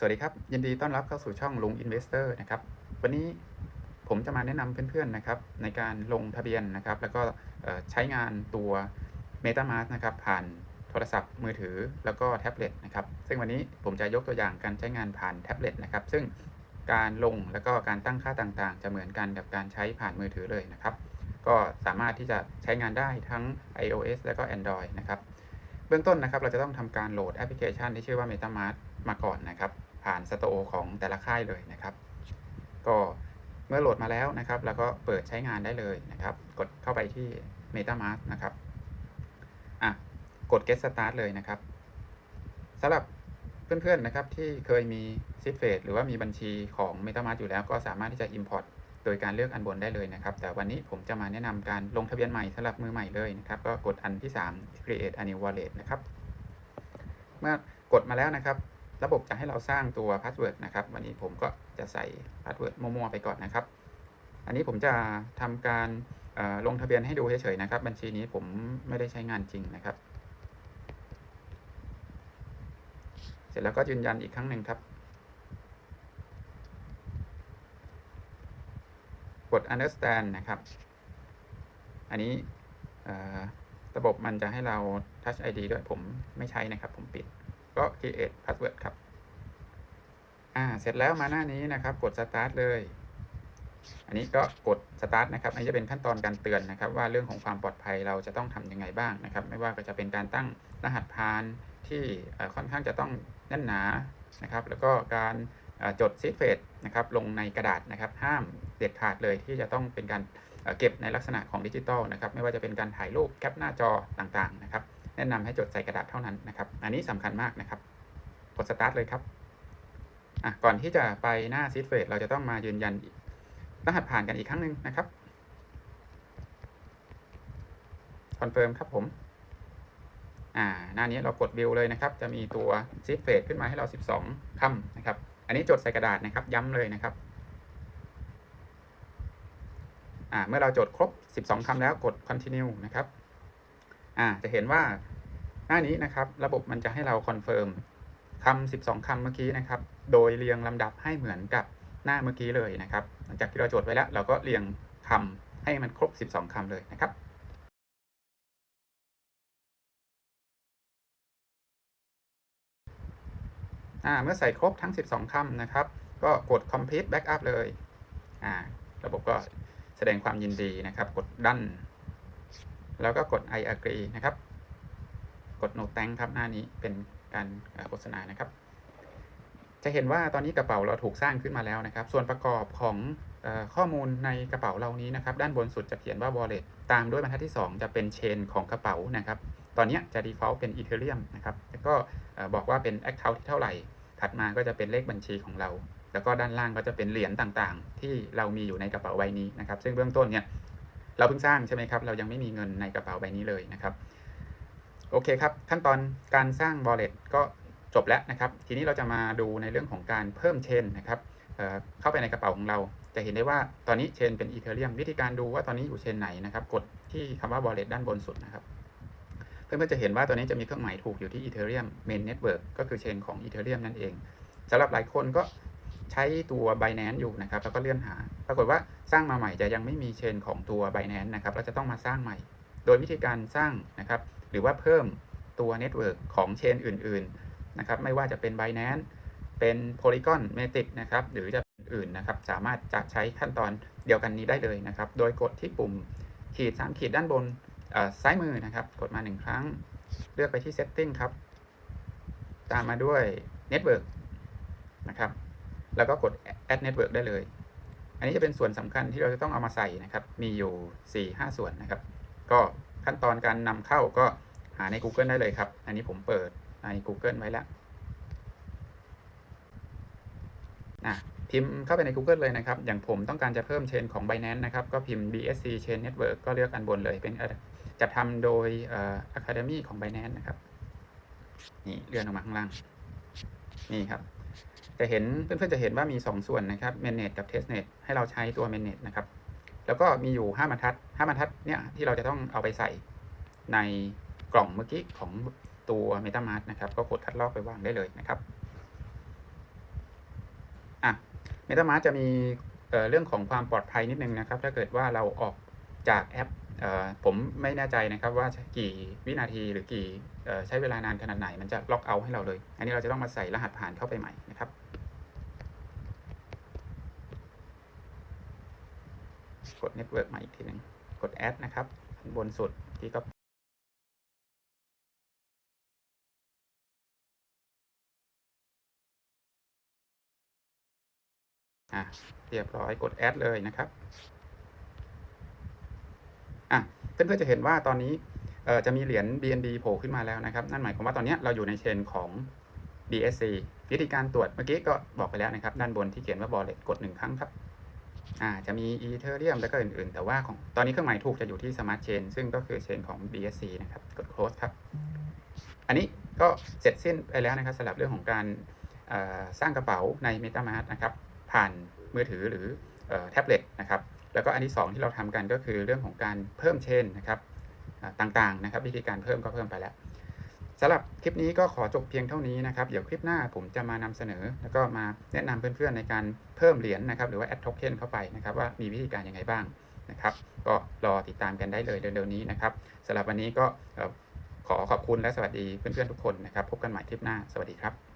สวัสดีครับ ยินดีต้อนรับเข้าสู่ช่องลุง Investor นะครับ วันนี้ผมจะมาแนะนำเพื่อนๆนะครับ ในการลงทะเบียนนะครับ แล้วก็ใช้งานตัว MetaMask นะครับ ผ่านโทรศัพท์มือถือแล้วก็แท็บเล็ตนะครับ ซึ่งวันนี้ผมจะยกตัวอย่างการใช้งานผ่านแท็บเล็ตนะครับ ซึ่งการลงแล้วก็การตั้งค่าต่างๆ จะเหมือนกันกับการใช้ผ่านมือถือเลยนะครับ ก็สามารถที่จะใช้งานได้ทั้ง iOS แล้วก็ Android นะครับ เบื้องต้นนะครับ เราจะต้องทำการโหลดแอปพลิเคชันที่ชื่อว่า MetaMask มาก่อนนะครับ ผ่านสตร์ของแต่ละค่ายเลยนะครับ ก็เมื่อโหลดมาแล้วนะครับ แล้วก็เปิดใช้งานได้เลยนะครับ กดเข้าไปที่ MetaMask นะครับอะกด Get Start เลยนะครับสำหรับเพื่อนๆนะครับที่เคยมีซิ t เฟ e หรือว่ามีบัญชีของ MetaMask อยู่แล้วก็สามารถที่จะ Import โดยการเลือกอันบนได้เลยนะครับ แต่วันนี้ผมจะมาแนะนำการลงทะเบียนใหม่สำหรับมือใหม่เลยนะครับ ก็กดอันที่ 3 create a new wallet นะครับ เมื่อกดมาแล้วนะครับ ระบบจะให้เราสร้างตัวพาสเวิร์ดนะครับ วันนี้ผมก็จะใส่พาสเวิร์ดมั่วๆไปก่อนนะครับ อันนี้ผมจะทำการลงทะเบียนให้ดูเฉยๆนะครับ บัญชีนี้ผมไม่ได้ใช้งานจริงนะครับ เสร็จแล้วก็ยืนยันอีกครั้งหนึ่งครับ กด understand นะครับ อันนี้ระบบมันจะให้เรา touch ID ด้วยผมไม่ใช้นะครับ ผมปิด ก็ create password ครับ อ่า เสร็จแล้วมาหน้านี้นะครับ กด start เลย อันนี้ก็กด start นะครับ อันนี้จะเป็นขั้นตอนการเตือนนะครับ ว่าเรื่องของความปลอดภัยเราจะต้องทำยังไงบ้างนะครับ ไม่ว่าก็จะเป็นการตั้งรหัสผ่านที่ค่อนข้างจะต้องแน่นหนานะครับ แล้วก็การจดซีดเฟสนะครับลงในกระดาษนะครับ ห้ามเด็ดขาดเลยที่จะต้องเป็นการเอ่อเก็บในลักษณะของดิจิตอลนะครับ ไม่ว่าจะเป็นการถ่ายรูปแคปหน้าจอต่างๆนะครับ แนะนำให้จดใส่กระดาษเท่านั้นนะครับ อันนี้สำคัญมากนะครับ กด start เลยครับอะก่อนที่จะไปหน้า seed phrase เราจะต้องมายืนยันรหัสผ่านกันอีกครั้งหนึ่งนะครับคอนเฟิร์มครับผม อ่า หน้านี้เรากด view เลยนะครับ จะมีตัว seed phrase ขึ้นมาให้เรา 12คำนะครับ อันนี้จดใส่กระดาษนะครับ ย้ำเลยนะครับ อ่า เมื่อเราจดครบ 12คำแล้วกด continue นะครับ อ่าจะเห็นว่าหน้านี้นะครับ ระบบมันจะให้เราคอนเฟิร์มคำ12 คำเมื่อกี้นะครับ โดยเรียงลำดับให้เหมือนกับหน้าเมื่อกี้เลยนะครับ หลังจากที่เราจดไว้แล้ว เราก็เรียงคำให้มันครบ 12 คำเลยนะครับเมื่อใส่ครบทั้ง 12 คำนะครับ ก็กด complete backup เลย ระบบก็แสดงความยินดีนะครับ กดดัน แล้วก็กด I agree นะครับ กด no thank ครับหน้านี้เป็นการโฆษณานะครับ จะเห็นว่าตอนนี้กระเป๋าเราถูกสร้างขึ้นมาแล้วนะครับ ส่วนประกอบของออข้อมูลในกระเป๋าเรานี้นะครับ ด้านบนสุดจะเขียนว่า wallet ตามด้วยบรรทัดที่ 2 จะเป็นเชนของกระเป๋านะครับ ตอนนี้จะ default เป็น ethereum นะครับ แล้วก็บอกว่าเป็น account ที่เท่าไหร่ ถัดมาก็จะเป็นเลขบัญชีของเรา แล้วก็ด้านล่างก็จะเป็นเหรียญต่างๆ ที่เรามีอยู่ในกระเป๋าใบนี้นะครับ ซึ่งเบื้องต้นเนี่ย เราเพิ่งสร้างใช่ไหมครับ เรายังไม่มีเงินในกระเป๋าใบนี้เลยนะครับ โอเคครับ ขั้นตอนการสร้าง wallet ก็จบแล้วนะครับ ทีนี้เราจะมาดูในเรื่องของการเพิ่มเชนนะครับเเข้าไปในกระเป๋าของเรา จะเห็นได้ว่าตอนนี้เชนเป็นอีเทเรียมวิธีการดูว่าตอนนี้อยู่เชนไหนนะครับ กดที่คำว่า wallet ด้านบนสุดนะครับ เพื่อนๆจะเห็นว่าตอนนี้จะมีเครื่องหมายถูกอยู่ที่ Ethereum Main Network ก็คือเชนของ Ethereum นั่นเองสำหรับหลายคนก็ ใช้ตัว Binance อยู่นะครับ แล้วก็เลื่อนหา ปรากฏว่าสร้างมาใหม่จะยังไม่มีเชนของตัว Binance นะครับ เราจะต้องมาสร้างใหม่ โดยวิธีการสร้างนะครับ หรือว่าเพิ่มตัวเน็ตเวิร์กของเชนอื่น ๆ นะครับ ไม่ว่าจะเป็น Binance เป็น Polygon Matic นะครับ หรือจะเป็นอื่นนะครับ สามารถจะใช้ขั้นตอนเดียวกันนี้ได้เลยนะครับ โดยกดที่ปุ่มขีด 3 ขีดด้านบนซ้ายมือนะครับ กดมา 1 ครั้ง เลือกไปที่ Setting ครับ ตามมาด้วย Network นะครับ แล้วก็กด Add Network ได้เลย อันนี้จะเป็นส่วนสำคัญที่เราจะต้องเอามาใส่นะครับ มีอยู่ 4-5 ส่วนนะครับ ก็ขั้นตอนการนำเข้าก็หาใน Google ได้เลยครับ อันนี้ผมเปิดใน Google ไว้แล้วอะพิมพ์เข้าไปใน Google เลยนะครับ อย่างผมต้องการจะเพิ่มเชนของ Binance นะครับ ก็พิมพ์ BSC Chain Network ก็เลือกอันบนเลย เป็นจัดทำโดย Academy ของ Binance นะครับ นี่เลื่อนออกมาข้างล่าง นี่ครับ จะเห็นเพื่อนๆจะเห็นว่ามี 2 ส่วนนะครับ Mainnet กับ Testnet ให้เราใช้ตัว Mainnet นะครับ แล้วก็มีอยู่ 5บรรทัด5บรรทัดเนี่ยที่เราจะต้องเอาไปใส่ในกล่องเมื่อกี้ของตัว MetaMask นะครับ ก็กดคัดลอกไปวางได้เลยนะครับอะ MetaMask จะมีเเรื่องของความปลอดภัยนิดนึงนะครับ ถ้าเกิดว่าเราออกจากแอป ผมไม่แน่ใจนะครับว่ากี่วินาทีหรือกี่ใช้เวลานานขนาดไหน มันจะล็อกเอาให้เราเลย อันนี้เราจะต้องมาใส่รหัสผ่านเข้าไปใหม่นะครับกด Network ใหม่อีกทีหนึ่งกด Add นะครับบนสุดที่ก็อะเรียบร้อยกด Add เลยนะครับ อะเพื่อนๆจะเห็นว่าตอนนี้จะมีเหรียญ BNB โผล่ขึ้นมาแล้วนะครับ นั่นหมายความว่าตอนนี้เราอยู่ในเชนของ BSC วิธีการตรวจเมื่อกี้ก็บอกไปแล้วนะครับ ด้านบนที่เขียนว่า wallet กดหนึ่งครั้งครับอ่าจะมี Ethereum แล้วก็อื่นๆ แต่ว่าของตอนนี้เครื่องหมายถูกจะอยู่ที่ Smart Chain ซึ่งก็คือเชนของ BSC นะครับ กด close ครับ อันนี้ก็เสร็จสิ้นไปแล้วนะครับสำหรับเรื่องของการสร้างกระเป๋าใน MetaMask นะครับ ผ่านมือถือหรือแท็บเล็ตนะครับ แล้วก็อันที่ 2 ที่เราทำกันก็คือเรื่องของการเพิ่มเชนนะครับต่างๆนะครับ วิธีการเพิ่มก็เพิ่มไปแล้วสำหรับคลิปนี้ก็ขอจบเพียงเท่านี้นะครับ เดี๋ยวคลิปหน้าผมจะมานำเสนอ แล้วก็มาแนะนำเพื่อนๆในการเพิ่มเหรียญนะครับ หรือว่า add token เข้าไปนะครับ ว่ามีวิธีการยังไงบ้างนะครับ ก็รอติดตามกันได้เลยเร็วๆนี้นะครับสำหรับวันนี้ก็ขอขอบคุณและสวัสดีเพื่อนๆทุกคนนะครับ พบกันใหม่คลิปหน้า สวัสดีครับ